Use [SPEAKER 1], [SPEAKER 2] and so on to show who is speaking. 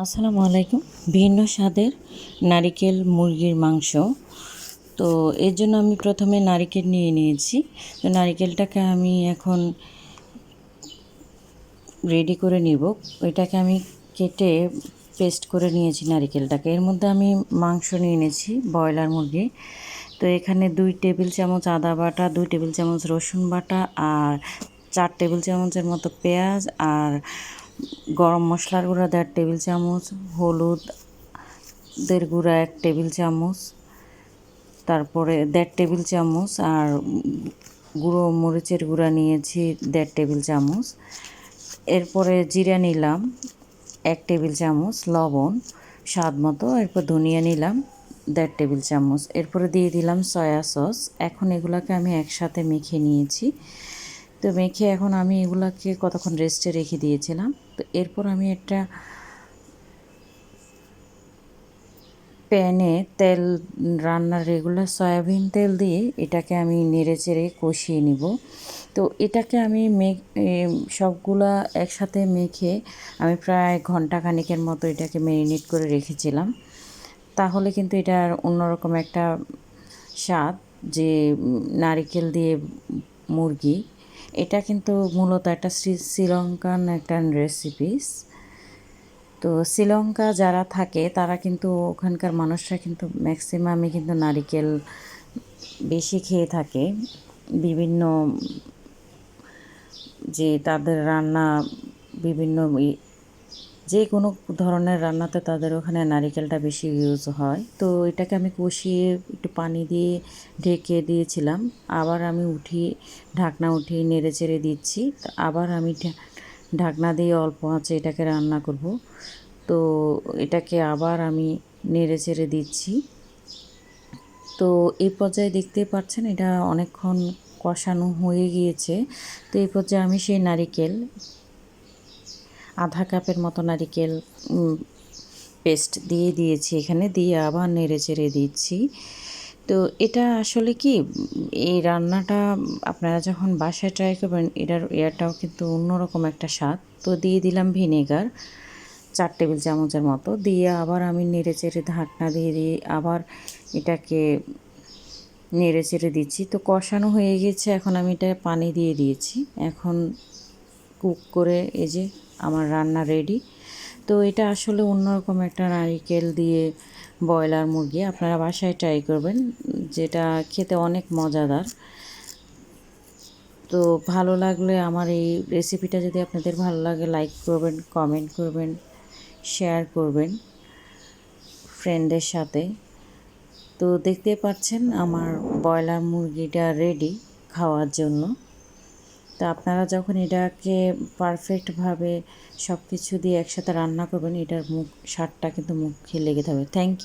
[SPEAKER 1] আসসালামু আলাইকুম। ভিন্ন স্বাদের নারিকেল মুরগির মাংস। তো এর জন্য আমি প্রথমে নারিকেল নিয়ে নিয়েছি। তো নারিকেলটাকে আমি এখন রেডি করে নিব। ওইটাকে আমি কেটে পেস্ট করে নিয়েছি নারিকেলটাকে। এর মধ্যে আমি মাংস নিয়ে নিয়েছি, ব্রয়লার মুরগি। তো এখানে দুই টেবিল চামচ আদা বাটা, দুই টেবিল চামচ রসুন বাটা আর চার টেবিল চামচের মতো পেঁয়াজ আর গরম মশলার গুঁড়া, দেড় টেবিল চামচ হলুদ দের গুঁড়া, এক টেবিল চামচ, তারপরে দেড় টেবিল চামচ আর গুঁড়ো মরিচের গুঁড়া নিয়েছি দেড় টেবিল চামচ। এরপরে জিরা নিলাম এক টেবিল চামচ লবণ, স্বাদ মতো। এরপর ধনিয়া নিলাম দেড় টেবিল চামচ। এরপরে দিয়ে দিলাম সয়া সস। এখন এগুলোকে আমি একসাথে মেখে নিয়েছি। তো মেখে এখন আমি এগুলাকে কতক্ষণ রেস্টে রেখে দিয়েছিলাম? তো এরপর আমি একটা প্যানে তেল রান্নার রেগুলার সয়াবিন তেল দিয়ে এটাকে আমি নেড়ে চেড়ে কষিয়ে নিব। তো এটাকে আমি মেঘ সবগুলা একসাথে মেখে আমি প্রায় ঘণ্টা খানিকের মতো এটাকে ম্যারিনেট করে রেখেছিলাম। তাহলে কিন্তু এটার অন্যরকম একটা স্বাদ যে নারিকেল দিয়ে মুরগি এটা কিন্তু মূলত একটা শ্রীলঙ্কান একটা রেসিপিস তো শ্রীলঙ্কা যারা থাকে, তারা কিন্তু ওখানকার মানুষরা কিন্তু ম্যাক্সিমামই কিন্তু নারিকেল বেশি খেয়ে থাকে। বিভিন্ন যে তাদের রান্না বিভিন্ন যে কোনো ধরনের রান্নাতে তাদের ওখানে নারিকেলটা বেশি ইউজ হয়। তো এটাকে আমি কষিয়ে একটু পানি দিয়ে ঢেকে দিয়েছিলাম। আবার আমি উঠিয়ে ঢাকনা উঠিয়ে নেড়ে চেড়ে দিচ্ছি। আবার আমি ঢাকনা দিয়ে অল্প আঁচে এটাকে রান্না করব। তো এটাকে আবার আমি নেড়ে চেড়ে দিচ্ছি। তো এই পর্যায়ে দেখতে পাচ্ছেন এটা অনেকক্ষণ কষানো হয়ে গিয়েছে। তো এই পর্যায়ে আমি সেই নারিকেল আধা কাপের মতো নারিকেল পেস্ট দিয়ে দিয়েছি এখানে, দিয়ে আবার নেড়ে চেড়ে দিচ্ছি। তো এটা আসলে কি, এই রান্নাটা আপনারা যখন বাসায় ট্রাই করবেন, এটার এয়ারটাও কিন্তু অন্যরকম একটা স্বাদ। তো দিয়ে দিলাম ভিনেগার চার টেবিল চামচের মতো। দিয়ে আবার আমি নেড়ে চেড়ে ঢাকনা দিয়ে দিয়ে আবার এটাকে নেড়ে চেড়ে দিচ্ছি। তো কষানো হয়ে গেছে, এখন আমি এটা পানি দিয়ে দিয়েছি। এখন কুক করে এই যে আমার রান্না রেডি তো এটা আসলে অন্যরকম একটা নারিকেল দিয়ে ব্রয়লার মুরগি, আপনারা বাসায় ট্রাই করবেন, যেটা খেতে অনেক মজাদার। তো ভালো লাগলে আমার এই রেসিপিটা যদি আপনাদের ভালো লাগে লাইক করবেন কমেন্ট করবেন শেয়ার করবেন ফ্রেন্ডের সাথে। তো দেখতে পাচ্ছেন আমার ব্রয়লার মুরগিটা রেডি খাওয়ার জন্য। তো আপনারা যখন এটাকে পারফেক্টভাবে সব কিছু দিয়ে একসাথে রান্না করবেন, এটার মুখ, স্বাদটা কিন্তু মুখে লেগে থাকবে। Thank you